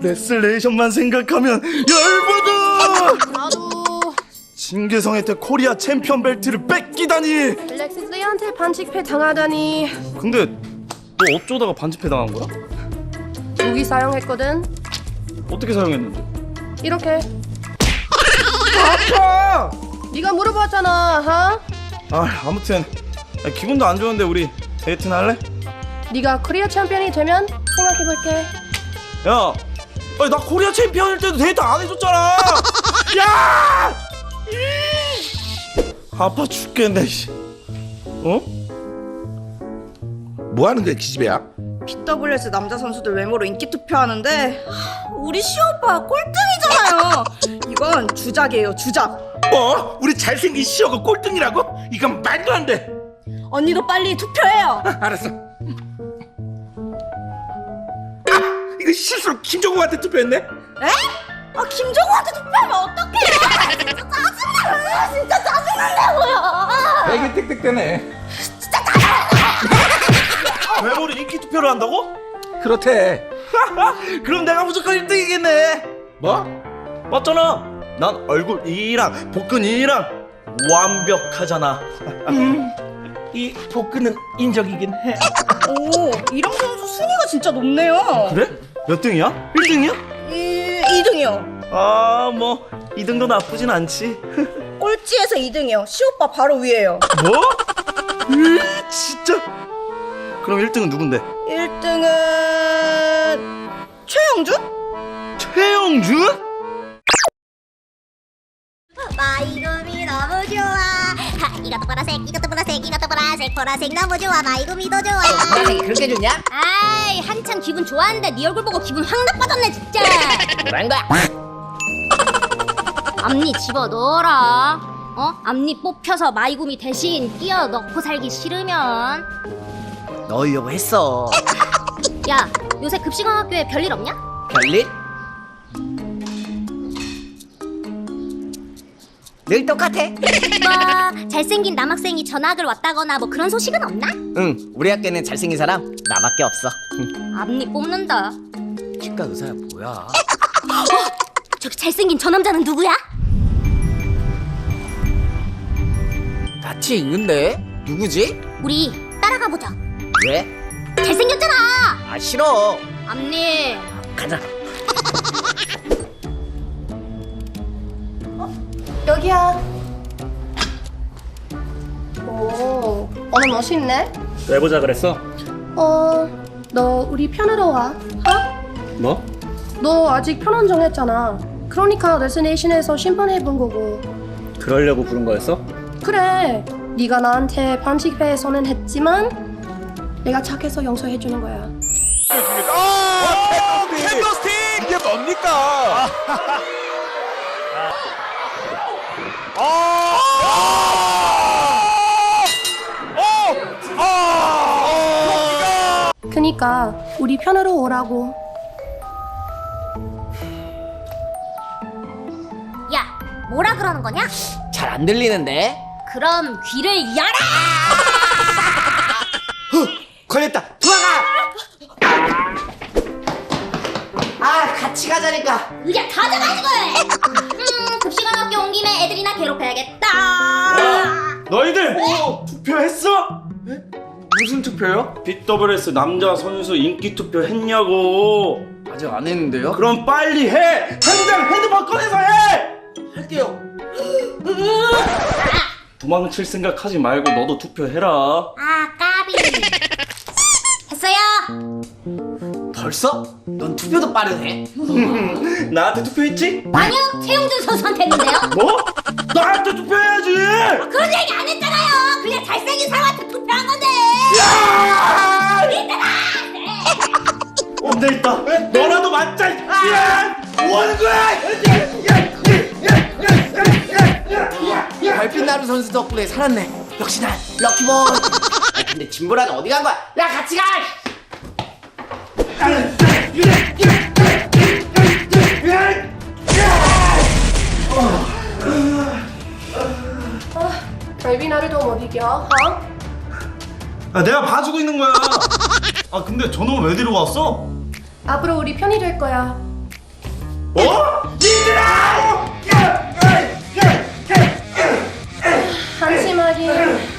레슬레이션만 생각하면 열받아! 나도 진계성한테 코리아 챔피언 벨트를 뺏기다니! 렉시스한테 반칙패 당하다니 근데 너 어쩌다가 반집회 당한 거야? 무기 사용했거든 어떻게 사용했는데? 이렇게 아파! 네가 물어봤잖아 하? 아 아무튼 야, 기분도 안 좋은데 우리 데이트나 할래? 네가 코리아 챔피언이 되면 생각해볼게 야, 아니, 나 코리아 챔피언일 때도 데이트 안 해줬잖아. 야! 이! 아파 죽겠네. 씨. 어? 뭐 하는 거야 기집애야? PWS 남자 선수들 외모로 인기 투표하는데 하, 우리 시오빠 꼴등이잖아요. 이건 주작이에요, 주작. 뭐? 우리 잘생긴 시어가 꼴등이라고? 이건 말도 안 돼. 언니도 빨리 투표해요. 알았어. 이거 실수로 김정우한테 투표했네. 에? 아 김정우한테 투표하면 어떡해? 진짜 짜증나. 진짜 짜증난다고요. 이게 땡땡대네. 외모로 인기 투표를 한다고? 그렇대. 그럼 내가 무조건 1등이겠네. 뭐? 맞잖아. 난 얼굴 2랑 복근 2랑 완벽하잖아. 이 복근은 인적이긴 해. 오, 이랑 선수 순위가 진짜 높네요. 그래? 몇 등이야? 1등이야? 이 2등이요. 아, 뭐 2등도 나쁘진 않지. 꼴찌에서 2등이요. 시오빠 바로 위에요. 뭐? 으, 진짜? 그럼 1등은 누군데? 1등은 최영준? 최영준? 마이구미 너무 좋아 하, 이것도 보라색 이것도 보라색 이것도 보라색 보라색 너무 좋아 마이구미도 좋아 보라색이 그렇게 좋냐? 아 이 한창 기분 좋았는데 네 얼굴 보고 기분 확 나빠졌네 진짜 뭐라는 거야? 앞니 집어넣어라 어? 앞니 뽑혀서 마이구미 대신 끼워 넣고 살기 싫으면 넣으려고 했어 야 요새 급식왕학교에 별일 없냐? 별일? 늘 똑같아 뭐 잘생긴 남학생이 전학을 왔다거나 뭐 그런 소식은 없나? 응 우리 학교에는 잘생긴 사람 나밖에 없어. 앞니 뽑는다. 치과 의사야 뭐야? 저기 잘생긴 저 남자는 누구야? 낯이 익는데? 누구지? 우리 따라가 보자. 왜? 잘생겼잖아. 아 싫어. 앞니. 가자. 여기야. 오 오늘 멋있네? 왜 보자 그랬어? 어 너 우리 편으로 와 어? 뭐? 너 아직 편한 정했잖아 그러니까 레스네이션에서 심판해본 거고 그러려고 부른 거였어? 그래 네가 나한테 반칙회 선언했지만 내가 착해서 용서해주는 거야 캔더스틱 이게 뭡니까? 그니까 우리 편으로 오라고. 야 뭐라 그러는 거냐? 잘 안 들리는데? 그럼 귀를 열어! 걸렸다. 도망가! 아 같이 가자니까. 의자 가져가지고 음 급식왕학교 온 김에 애들이나 괴롭혀야겠다. 너희들 투표했어? 무슨 투표요? BWS 남자 선수 인기 투표 했냐고. 아직 안 했는데요? 그럼 빨리 해. 당장 핸드폰 꺼내서 해. 할게요 도망칠 생각 하지 말고 너도 투표해라. 아 까비 했어요 벌써? 넌 투표도 빠르네 나한테 투표했지? 아니요 최용준 선수한테 했는데요 뭐? 나한테 투표해야지. 그런 얘기 안 했잖아요 그냥 잘생긴 사람한테 투표한 건데 온데 있다. 너라도 맞자. 야! 뭐 하는 거야? 별빛 나루 선수 덕분에 살았네 역시 난 럭키볼 아, 근데 진보라는 어디 간 거야? 야 같이 가! 별비 나를도 못 이겨 어? 아, 내가 봐주고 있는 거야. 아 근데 저놈 왜 데리고 왔어? 앞으로 우리 편이 될 거야. 어? 한심하게.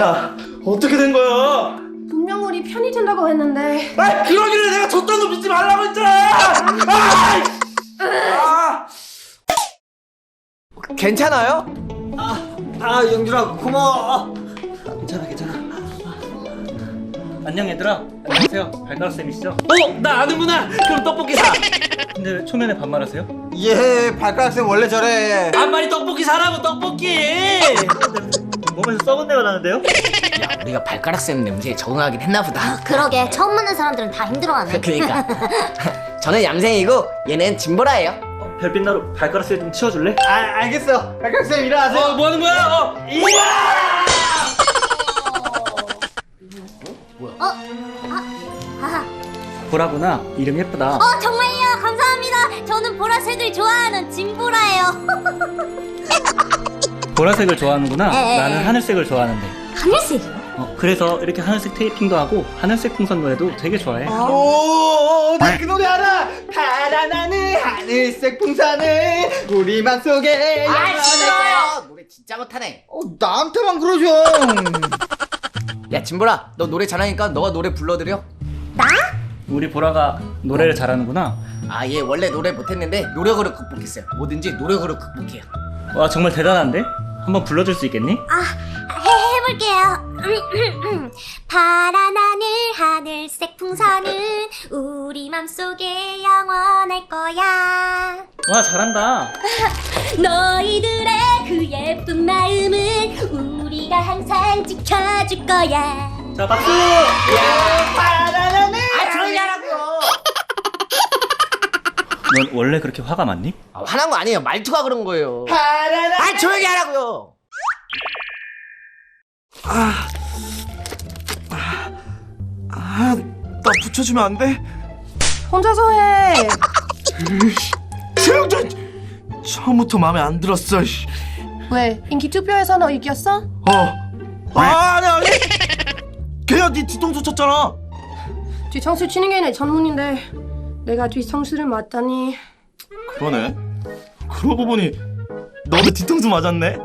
야, 어떻게 된 거야? 분명 우리 편이 된다고 했는데. 아, 그러길래 내가 줬던 거 믿지 말라고 했잖아. 아! 아! 괜찮아요? 아 영준아 고마워 괜찮아 괜찮아 안녕 얘들아 안녕하세요 발가락 쌤이시죠? 어? 나 아는구나 그럼 떡볶이 사 근데 왜 초면에 반말하세요? 예, 발가락쌤 원래 저래. 반말이 떡볶이 사라고 떡볶이 몸에서 썩은 내가 나는데요? 야 우리가 발가락 쌤 냄새에 적응하긴 했나 보다. 그러게. 처음 만난 사람들은 다 힘들어하네. 그러니까. 저는 얌생이고 얘는 진보라예요. 어, 별빛 나루 발가락 쌤좀 치워줄래? 아, 알겠어. 발가락 쌤 일어나세요. 어 뭐 하는 거야? 어. 아, 보라구나. 이름 예쁘다. 어 정말요? 감사합니다. 저는 보라색을 좋아하는 진보라예요 보라색을 좋아하는구나. 에, 에, 나는 에. 하늘색을 좋아하는데. 하늘색이요? 어, 그래서 이렇게 하늘색 테이핑도 하고 하늘색 풍선 노래도 되게 좋아해. 오, 나그 노래 알아. 파란 하늘, 하늘색 풍선을 우리 맘속에 아 싫어요. 노래 진짜 못하네. 어, 나한테만 그러죠. 야 진보라 너 노래 잘하니까 너가 노래 불러드려. 우리 보라가 노래를 잘하는구나. 아 얘 원래 노래 못했는데 노력으로 극복했어요. 뭐든지 노력으로 극복해요. 와 정말 대단한데? 한번 불러줄 수 있겠니? 아 해, 해볼게요. 파란 하늘 하늘색 풍선은 우리 맘속에 영원할 거야. 와 잘한다. 너희들의 그 예쁜 마음은 우리가 항상 지켜줄 거야. 자 박수! 아 조용히 하라고요 넌 원래 그렇게 화가 많니? 아, 화난 거 아니에요 말투가 그런 거예요 아 조용히 하라고요 아, 나 붙여주면 안 돼? 혼자서 해. 최영준! 처음부터 마음에 안 들었어. 씨. 왜? 인기 투표에서 너 이겼어? 어. 아, 아니, 아니. 걔가 네 뒤통수 쳤잖아. 뒤통수 치는 게 내 전문인데 내가 뒤통수를 맞다니. 그러네. 그러고 보니 너도 뒤통수 맞았네.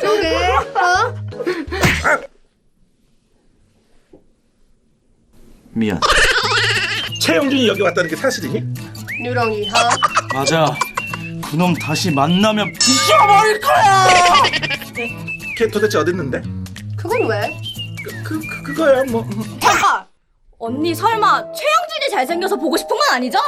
그래? 어? 미안. 최영준이 여기 왔다는 게 사실이니? 누렁이 하. 맞아. 그놈 다시 만나면 부숴버릴 거야. 걔 도대체 어딨는데? 그건 왜? 그, 그 그거야 뭐! 언니 설마 최영준이 잘생겨서 보고 싶은 건 아니죠?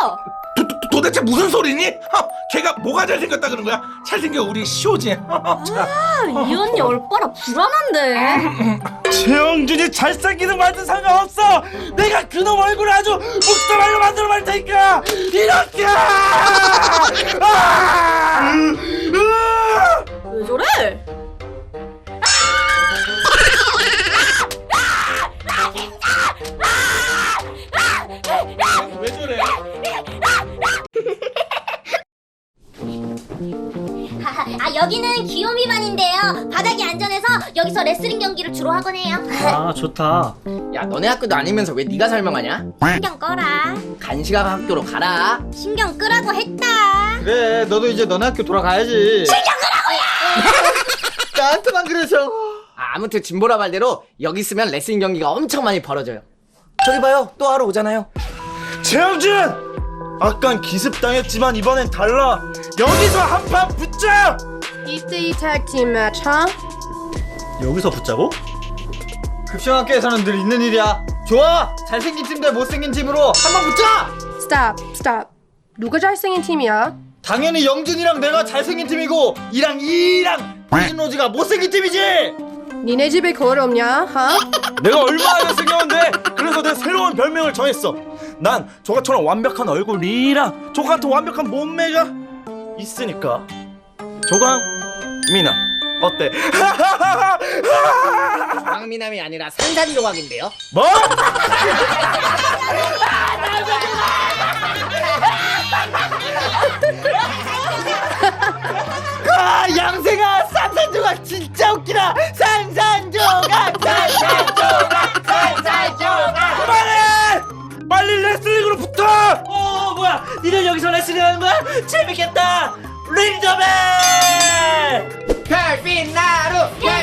도, 도, 도대체 무슨 소리니? 어, 걔가 뭐가 잘생겼다 그런 거야? 잘생겨 우리 시오지. 어, 자, 이 언니 얼빠라 불안한데 최영준이 잘생기는 말도 상관없어. 내가 그놈 얼굴 아주 묵사발로 만들어 말 테니까 이렇게. 아! 왜 저래? 여기는 귀요미 반인데요. 바닥이 안전해서 여기서 레슬링 경기를 주로 하곤 해요. 아 좋다. 야 너네 학교도 아니면서 왜 네가 설명하냐? 신경 꺼라. 간시가 학교로 가라. 신경 끄라고 했다. 그래, 너도 이제 너네 학교 돌아가야지. 나한테만 그러죠. 아, 아무튼 진보라 말대로 여기 있으면 레슬링 경기가 엄청 많이 벌어져요. 저기 봐요. 또 하러 오잖아요. 최영준! 아깐 기습 당했지만 이번엔 달라. 여기서 한판 붙자. 2대2 태그팀 매치 하? 여기서 붙자고? 급식학교에서는 늘 있는 일이야. 좋아, 잘생긴 팀 대 못생긴 팀으로 한 번 붙자. 스탑 스탑. 누가 잘생긴 팀이야? 당연히 영준이랑 내가 잘생긴 팀이고 이랑 이랑 비진로즈가 못생긴 팀이지. 니네 집에 거울 없냐? 하? 내가 얼마나 잘생겼는데 그래서 내 새로운 별명을 정했어. 난 저같처럼 완벽한 얼굴이랑 저 같은 완벽한 몸매가 있으니까 조강 미나 어때? 조각미남이 아니라 산산조각인데요. 뭐? 아 양생아 산산조각 진짜 웃기다 산산조각 산산조각 산산조각 그만해! 빨리 레슬링으로 붙어! 어 뭐야 니들 여기서 레슬링 하는 거야? 재밌겠다 링더맨 별빛 나루 별빛 나루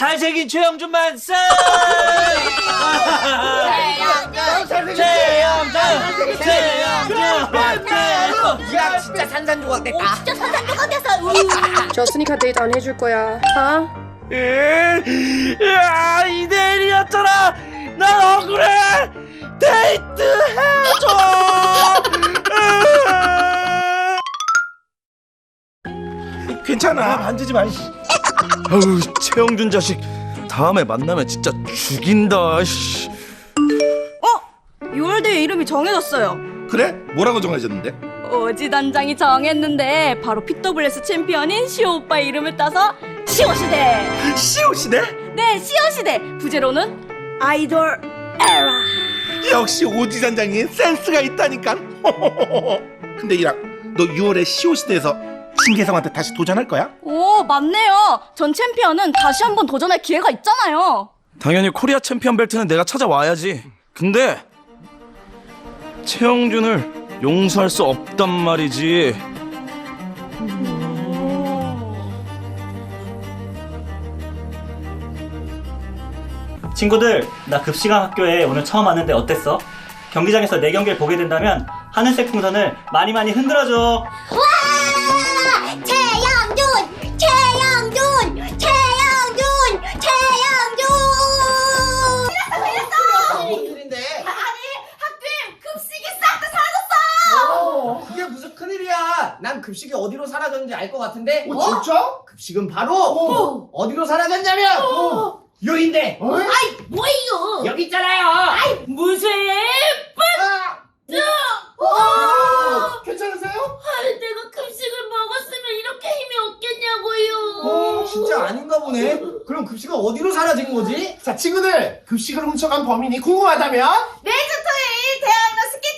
잘생긴 최영준만 선! 최영준! 최영준! 최영준! 야 진짜 산산조각 됐다. 진짜 산산조각 됐어 졌으니까 데이트 안 해줄 거야. 어? 야 이대일이었잖아 난 억울해 데이트 해줘 괜찮아. 만지지 마 씨. 아우 최영준 자식 다음에 만나면 진짜 죽인다 씨. 어? 6월대회 이름이 정해졌어요. 그래? 뭐라고 정해졌는데? 오지 단장이 정했는데 바로 PWS 챔피언인 시오 오빠의 이름을 따서 시오 시대. 시오 시대? 네, 시오 시대. 부제로는 아이돌 에라. 역시 오지 단장이 센스가 있다니까. 근데 이랑 너 6월에 시오 시대에서 신계성한테 다시 도전할 거야? 오, 맞네요. 전 챔피언은 다시 한번 도전할 기회가 있잖아요. 당연히 코리아 챔피언 벨트는 내가 찾아와야지 근데 최영준을 용서할 수 없단 말이지 친구들 나 급식왕 학교에 오늘 처음 왔는데 어땠어? 경기장에서 내 경기를 보게 된다면 하늘색 풍선을 많이 많이 흔들어줘 와 급식이 어디로 사라졌는지 알 것 같은데. 어? 진짜? 급식은 바로 어. 디로 사라졌냐면 요인데 아이 뭐예요 여기 있잖아요. 무슨 괜찮으세요? 내가 급식을 먹었으면 이렇게 힘이 없겠냐고요 어, 진짜 아닌가 보네. 그럼 급식은 어디로 사라진 거지? 자 친구들 급식을 훔쳐간 범인이 궁금하다면 매주 토요일 대학로 스키